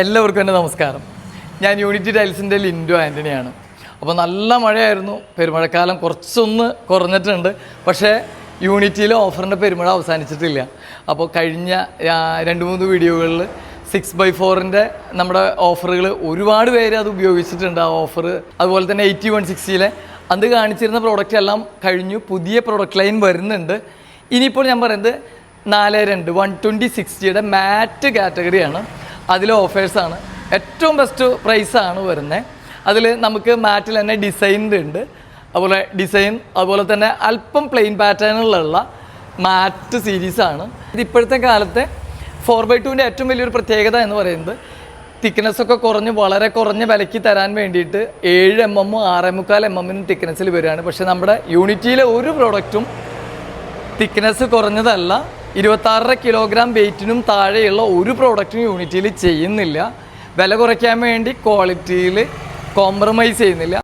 എല്ലാവർക്കും എന്റെ നമസ്കാരം. ഞാൻ യൂണിറ്റി ടൈൽസിന്റെ ലിൻഡോ ആന്റണിയാണ് അപ്പോൾ നല്ല മഴയായിരുന്നു. പെരുമഴക്കാലം കുറച്ചൊന്ന് കുറഞ്ഞിട്ടുണ്ട്. പക്ഷേ യൂണിറ്റിയിലെ ഓഫറിന്റെ പെരുമഴ അവസാനിച്ചിട്ടില്ല. അപ്പോൾ കഴിഞ്ഞ രണ്ട് മൂന്ന് വീഡിയോകളിൽ സിക്സ് ബൈ ഫോറിന്റെ നമ്മുടെ ഓഫറുകൾ ഒരുപാട് പേര് അത് ഉപയോഗിച്ചിട്ടുണ്ട്. ആ ഓഫർ അതുപോലെ തന്നെ എയ്റ്റി വൺ സിക്സ്റ്റിയിലെ അത് കാണിച്ചിരുന്ന പ്രോഡക്റ്റ് എല്ലാം കഴിഞ്ഞു. പുതിയ പ്രോഡക്റ്റ് ലൈൻ വരുന്നുണ്ട്. ഇനിയിപ്പോൾ ഞാൻ പറയുന്നത് നാല് രണ്ട് വൺ ട്വന്റി സിക്സ്റ്റിയുടെ മാറ്റ് കാറ്റഗറിയാണ് അതിലെ ഓഫേഴ്സാണ് ഏറ്റവും ബെസ്റ്റ് പ്രൈസാണ് വരുന്നത് അതിൽ നമുക്ക് മാറ്റിൽ തന്നെ ഡിസൈൻഡ് ഉണ്ട്. അതുപോലെ ഡിസൈൻ അതുപോലെ തന്നെ അല്പം പ്ലെയിൻ പാറ്റേണിലുള്ള മാറ്റ് സീരീസാണ് ഇപ്പോഴത്തെ കാലത്തെ ഫോർ ബൈ ടുവിന്റെ ഏറ്റവും വലിയൊരു പ്രത്യേകത എന്ന് പറയുന്നത് തിക്നെസ്സൊക്കെ കുറഞ്ഞ് വളരെ കുറഞ്ഞ വിലയ്ക്ക് തരാൻ വേണ്ടിയിട്ട് ഏഴ് എം എമ്മും ആറ് മുക്കാൽ എം എമ്മിനും തിക്നെസ്സിൽ വരികയാണ്. പക്ഷേ നമ്മുടെ യൂണിറ്റിയിലെ ഒരു പ്രോഡക്റ്റും തിക്നെസ് കുറഞ്ഞതല്ല. ഇരുപത്താറര കിലോഗ്രാം വെയ്റ്റിനും താഴെയുള്ള ഒരു പ്രോഡക്റ്റും യൂണിറ്റിയിൽ ചെയ്യുന്നില്ല. വില കുറയ്ക്കാൻ വേണ്ടി ക്വാളിറ്റിയിൽ കോംപ്രമൈസ് ചെയ്യുന്നില്ല.